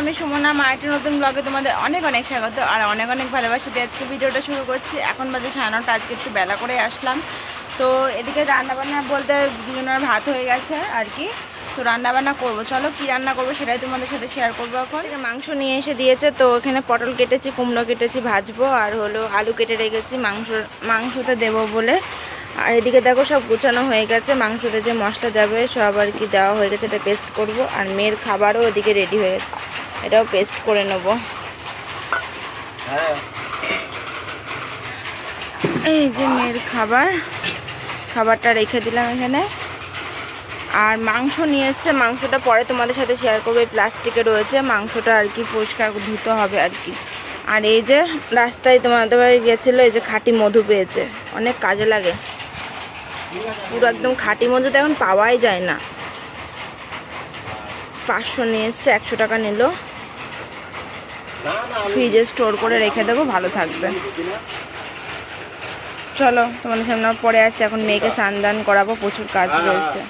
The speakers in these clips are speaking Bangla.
আমি সুমনা একটা নতুন ব্লগে তোমাদের অনেক অনেক স্বাগত আর অনেক অনেক ভালোবাসি দিয়ে আজকে ভিডিওটা শুরু করছি। এখন বাজে সাড়ে নটা, আজকে একটু বেলা করে আসলাম। তো এদিকে রান্নাবান্না বলতে দুজনের ভাত হয়ে গেছে আর কি। তো রান্নাবান্না করব। চলো কি রান্না করব সেটাই তোমাদের সাথে শেয়ার করব এখন। মাংস নিয়ে এসে দিয়েছে, তো এখানে পটল কেটেছি, কুমড়ো কেটেছি, ভাজবো আর হলো আলু কেটে রেখেছি, মাংস মাংসতে দেবো বলে। আর এদিকে দেখো সব গুছানো হয়ে গেছে, মাংসতে যে মশলা যাবে সব আর কি দেওয়া হয়ে গেছে, এটা পেস্ট করব। আর মেয়ের খাবারও ওদিকে রেডি হয়ে গেছে। এটাও পেস্ট করে নেব। এই যে মেয়ের খাবার, খাবারটা রেখে দিলাম এখানে। আর মাংস নিয়ে এসছে, মাংসটা পরে তোমাদের সাথে শেয়ার করবে। প্লাস্টিকে রয়েছে, মাংসটা আর কি পরিষ্কার ধুতে হবে আর কি। আর এই যে রাস্তায় তোমাদের বাড়ি গেছিল এই যে খাঁটি মধু পেয়েছে। অনেক কাজে লাগে। পুরো একদম খাঁটি মধু তো এখন পাওয়াই যায় না। পাঁচশো নিয়ে এসছে, একশো টাকা নিল। ফ্রিজে স্টোর করে রেখে দেবো ভালো থাকবে। চলো তোমাদের সামনে পরে আসছে এখন মেয়েকে স্নান দান করাবো প্রচুর কাজ রয়েছে।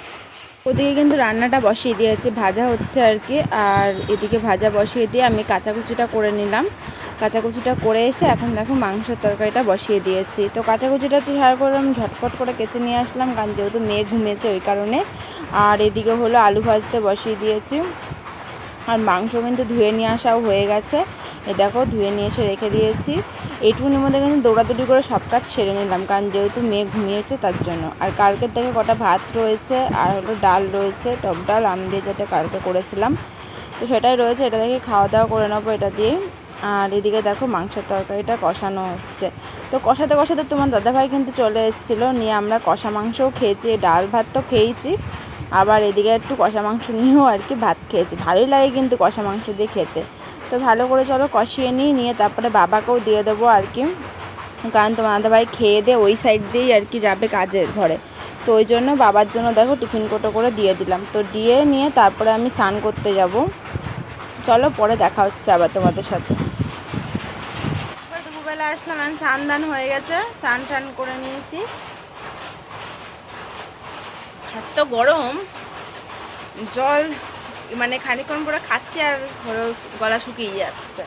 ওদিকে কিন্তু রান্নাটা বসিয়ে দিয়েছি ভাজা হচ্ছে আর কি আর এদিকে ভাজা বসিয়ে দিয়ে আমি কাঁচাকুচিটা করে নিলাম। কাঁচাকুচিটা করে এসে এখন দেখো মাংসের তরকারিটা বসিয়ে দিয়েছি। তো কাঁচাকুচিটা তো সার করে আমি ঝটপট করে কেচে নিয়ে আসলাম কারণ যেহেতু মেয়ে ঘুমিয়েছে ওই কারণে। আর এদিকে হলো আলু ভাজতে বসিয়ে দিয়েছি। আর মাংস কিন্তু ধুয়ে নিয়ে আসাও হয়ে গেছে। এ দেখো, ধুয়ে নিয়ে এসে রেখে দিয়েছি। এইটুকুনির মধ্যে কিন্তু দৌড়াদৌড়ি করে সব কাজ সেরে নিলাম, কারণ যেহেতু মেয়ে ঘুমিয়েছে তার জন্য। আর কালকের থেকে কটা ভাত রয়েছে, আর হলো ডাল রয়েছে, টক ডাল, আম দিয়ে যেটা কালকে করেছিলাম। তো সেটাই রয়েছে, এটা থেকে খাওয়া দাওয়া করে নেব এটা দিয়ে। আর এদিকে দেখো, মাংসের তরকারিটা কষানো হচ্ছে। তো কষাতে কষাতে তোমার দাদাভাই কিন্তু চলে এসেছিল, নিয়ে আমরা কষা মাংসও খেয়েছি, ডাল ভাত তো খেয়েছি আবার এদিকে একটু কষা মাংস নিয়েও আর কি ভাত খেয়েছি। ভালোই লাগে কিন্তু কষা মাংস দিয়ে খেতে। তো ভালো করে চলো কষিয়ে নিই, নিয়ে তারপরে বাবাকেও দিয়ে দেবো আর কি। কারণ তোমার দাদা ভাই খেয়ে দিয়ে ওই সাইড দিয়েই আর কি যাবে কাজের ঘরে। তো ওই জন্য বাবার জন্য দেখো টিফিন কোটো করে দিয়ে দিলাম। তো দিয়ে নিয়ে তারপরে আমি স্নান করতে যাব। চলো পরে দেখা হচ্ছে আবার তোমাদের সাথে। দুপুরবেলা আসলাম আমি স্নান দান হয়ে গেছে। স্নান টান করে নিয়েছি। এত গরম, জল মানে খানিক্ষণ পরে খাচ্ছি আর গলা শুকিয়ে যাচ্ছে।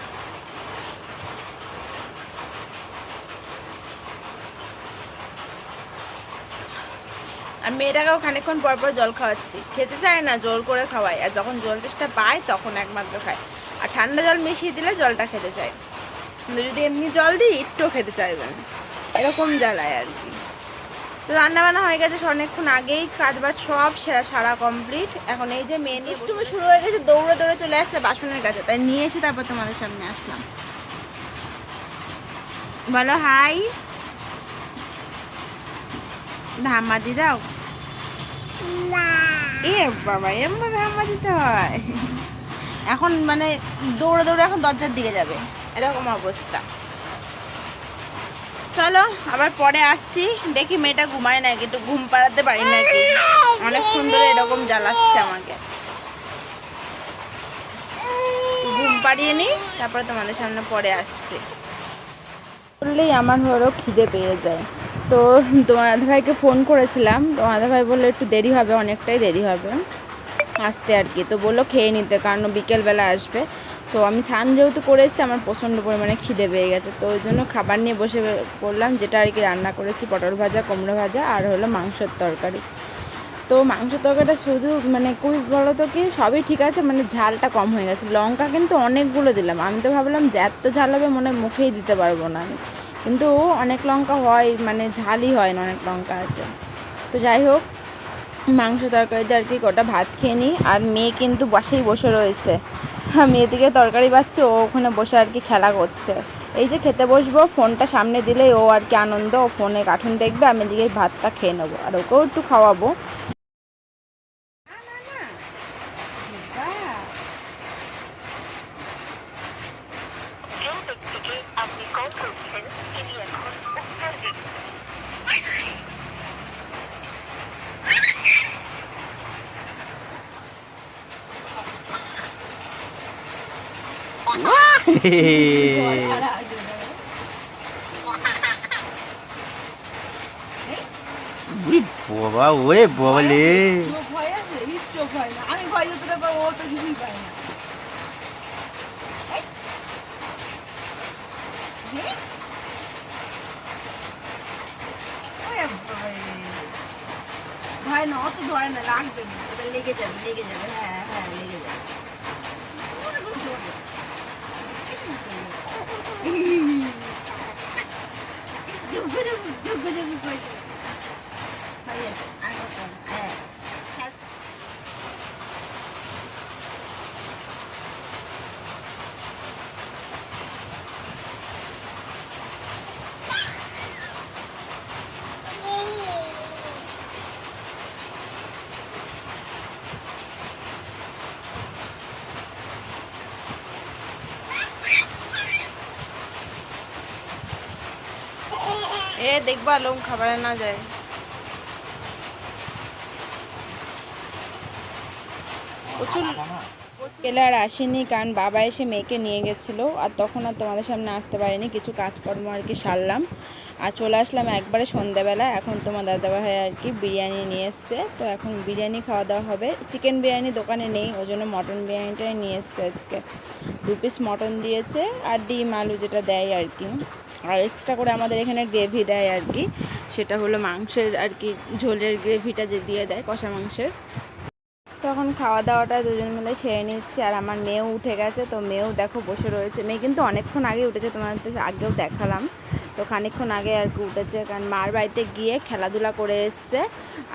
আর মেয়েটাকেও খানিক্ষণ পর পর জল খাওয়াচ্ছি। খেতে চায় না, জোর করে খাওয়াই আর যখন জল তেষ্টা পায়, তখন একমাত্র খায়। আর ঠান্ডা জল মিশিয়ে দিলে জলটা খেতে চায়। কিন্তু যদি এমনি জল দিই, একটুও খেতে চাইবে না। এরকম জ্বালায় আর কি। তো রান্না বান্না হয়ে গেছে অনেকক্ষণ আগেই কাজ বাজ সব সেরা সারা কমপ্লিট। এখন এই যে নিয়ে তুমি শুরু হয়ে গেছে দৌড়ে দৌড়ে চলে আসছে বাসনের কাছে। তাই নিয়ে এসে তারপর তোমাদের সামনে আসলাম। বলো হাই ধামা দি দাও এ বাবা এমভাবে হামা দিতে হয়। এখন মানে দৌড়ে দৌড়ে এখন দরজার দিকে যাবে। এরকম অবস্থা। চলো, আবার পরে আসছি। দেখি মেয়েটা ঘুমায় নাকি, একটু ঘুম পাড়াতে পারি নাকি। অনেক সুন্দর এরকম জ্বালাচ্ছে আমাকে। ঘুম পাড়িয়ে নিই, তারপরে তোমাদের সামনে পরে আসছি। বললেই আমার হলো খিদে পেয়ে যায়। তো তোমার ভাইকে ফোন করেছিলাম তোমার ভাই বলল একটু দেরি হবে, অনেকটাই দেরি হবে। আসতে আর কি, তো বলল খেয়ে নিতে, কারণ বিকেলবেলা আসবে। তো আমি ছান যেহেতু করে এসেছি, আমার প্রচণ্ড পরিমাণে খিদে পেয়ে গেছে। তো ওই জন্য খাবার নিয়ে বসে পড়লাম, যেটা আর কি রান্না করেছি, পটল ভাজা, কুমড়ো ভাজা আর হলো মাংসের তরকারি। তো মাংসের তরকারিটা শুধু মানে খুবই বলো তো কি, সবই ঠিক আছে মানে ঝালটা কম হয়ে গেছে। লঙ্কা কিন্তু অনেকগুলো দিলাম। আমি তো ভাবলাম যে এত ঝাল হবে, মনে মুখেই দিতে পারব না আমি। কিন্তু অনেক লঙ্কা হয় মানে ঝালই হয় না অনেক লঙ্কা আছে। তো যাই হোক, মাংস তরকারিতে আর কি কটা ভাত খেয়ে নিই। আর মেয়ে কিন্তু বসেই বসে রয়েছে। মেয়ে দিকে তরকারি পাচ্ছে ও ওখানে বসে আর কি খেলা করছে। এই যে খেতে বসবো, ফোনটা সামনে দিলেই ও আর কি আনন্দ, ও ফোনে কার্টুন দেখবে, আমি এদিকে ভাতটা খেয়ে নেব। আর ওকেও একটু খাওয়াবো। বাবা ওয়ে বলে ভাই না, অত ধরে না লাগবে না। লেগে যাবে লেগে যাবে। হ্যাঁ হ্যাঁ লেগে যাবে। এ দেখবা লোক খাবারে না যায়। প্রচুর আসেনি কারণ বাবা এসে মেয়েকে নিয়ে গেছিল আর তখন আর তোমাদের সামনে আসতে পারিনি কিছু কাজকর্ম আর কি সারলাম। আর চলে আসলাম একবারে সন্ধ্যাবেলা এখন তোমার দাদাভাই আর কি বিরিয়ানি নিয়ে এসছে তো এখন বিরিয়ানি খাওয়া দাওয়া হবে। চিকেন বিরিয়ানি দোকানে নেই ওই জন্য মটন বিরিয়ানিটাই নিয়ে এসছে আজকে। দু পিস মটন দিয়েছে আর ডিম আলু যেটা দেয় আর কি। আর এক্সট্রা করে আমাদের এখানে গ্রেভি দেয় আর কি। সেটা হলো মাংসের আর কি, ঝোলের গ্রেভিটা যে দিয়ে দেয় কষা মাংসের। তখন খাওয়া দাওয়াটা দুজন মিলে সেরে নিচ্ছে। আর আমার মেয়েও উঠে গেছে, তো মেয়েও দেখো বসে রয়েছে। মেয়ে কিন্তু অনেকক্ষণ আগে উঠেছে, তোমাদের আগেও দেখালাম। তো খানিকক্ষণ আগে আর কি উঠেছে, কারণ মার বাড়িতে গিয়ে খেলাধুলা করে এসছে,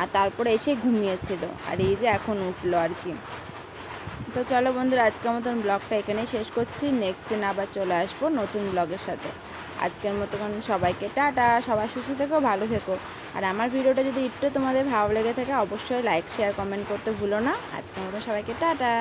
আর তারপরে এসে ঘুমিয়েছিল। আর এই যে এখন উঠল আর কি। তো চলো বন্ধুরা, আজকের মতন ব্লগটা এখানেই শেষ করছি। নেক্সট দিন আবার চলে আসব নতুন ব্লগের সাথে। আজকের মতন সবাইকে টাটা, সবাই সুস্থ থেকো, ভালো থেকো। আর আমার ভিডিওটা যদি একটু তোমাদের ভালো লেগে থাকে, অবশ্যই লাইক শেয়ার কমেন্ট করতে ভুলো না। আজকের মতো সবাইকে টাটা।